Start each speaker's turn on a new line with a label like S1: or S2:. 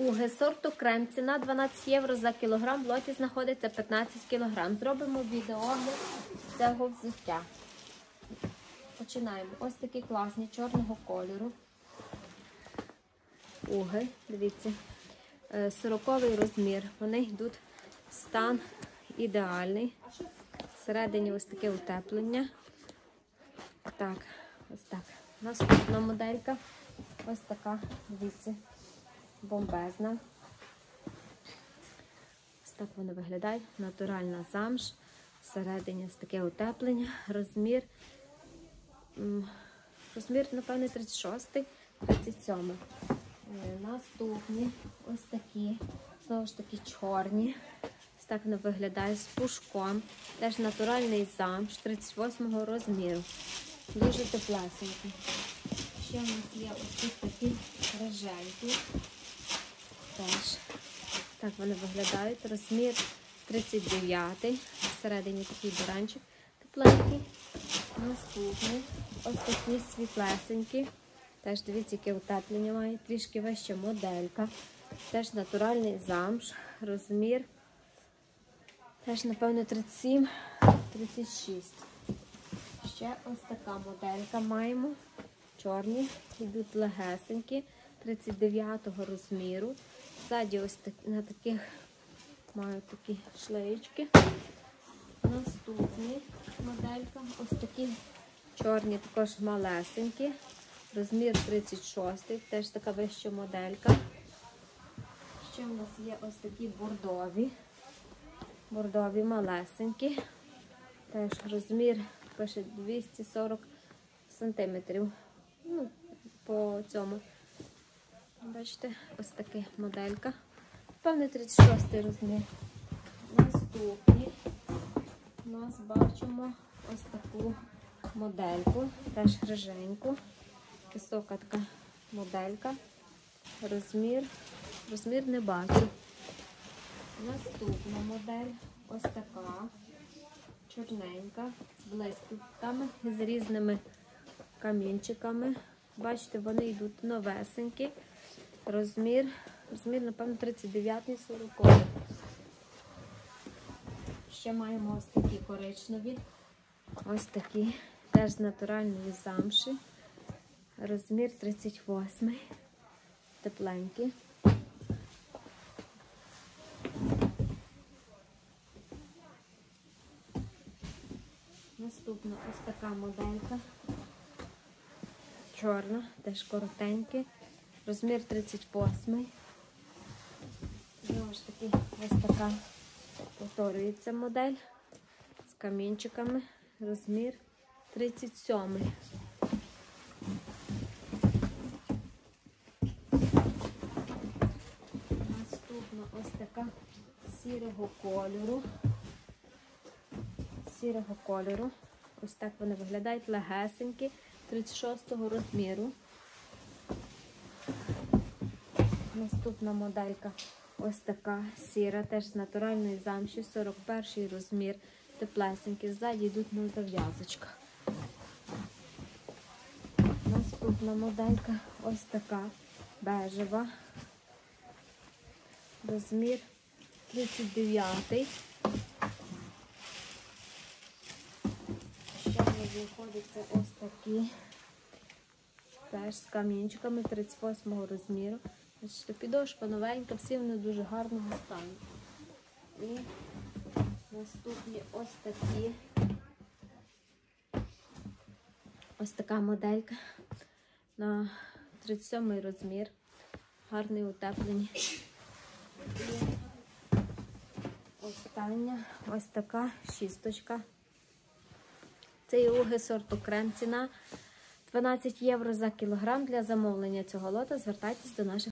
S1: Уги сорту крем. Ціна 12 євро за кілограм. В лоті знаходиться 15 кілограм. Зробимо відеоогляд цього взуття. Починаємо. Ось такі класні чорного кольору. Уги, дивіться, 40 розмір. Вони йдуть в стан ідеальний. Всередині ось таке утеплення. Так, ось так. Наступна моделька. Ось така, дивіться, бомбезна. Ось так воно виглядає. Натуральна замш. Всередині ось таке утеплення. Розмір, розмір, напевне, 36, 37. Е, Наступні ось такі, знову ж таки, чорні. Ось так воно виглядає з пушком. Теж натуральний замш 38-го розміру. Дуже теплесенький. Ще у нас є ось такі роженькі. Теж так вони виглядають. Розмір 39. Всередині такий баранчик тепленький. Наступний ось такі світлесенькі. Теж дивіться, яке утеплення має. Трішки вища моделька. Теж натуральний замш. Розмір. Теж, напевно, 37, 36. Ще ось така моделька маємо. Чорні, йдуть легесенькі, 39 розміру. Ззаді ось так, на таких мають такі шлеєчки. Наступні моделька. Ось такі чорні, також малесенькі. Розмір 36, теж така вища моделька. Ще у нас є ось такі бордові. Бордові малесенькі. Теж розмір пише 240 сантиметрів. Ну, по цьому. Бачите, ось така моделька. Певне 36-й розмір. Наступні у нас бачимо ось таку модельку, теж гриженьку. Висока така моделька. Розмір, розмір не бачу. Наступна модель ось така, чорненька, з блискітками, з різними камінчиками. Бачите, вони йдуть новесенькі. Розмір, розмір, напевно, 39-й 40. Ще маємо ось такі коричневі. Ось такі, теж з натуральної замші. Розмір 38. Тепленькі. Наступна ось така моделька. Чорна, теж коротенькі. Розмір 38. Знову ж таки, ось така повторюється модель з камінчиками. Розмір 37. Наступна ось така сірого кольору. Сірого кольору. Ось так вони виглядають легесенькі, 36 розміру. Наступна моделька ось така сіра, теж з натуральної замші, 41 розмір, теплесенькі. Ззаді йдуть на зав'язочках. Наступна моделька ось така бежева. Розмір 39. Ще знаходяться ось такі. Теж з камінчиками 38 розміру. Бачите, підошва новенька, всі вони дуже гарного стану. І наступні ось такі. Ось така моделька на 37 розмір. Гарний утеплені. Остання ось така шісточка. Це юги сорту крем. Ціна 12 євро за кілограм. Для замовлення цього лота звертайтесь до наших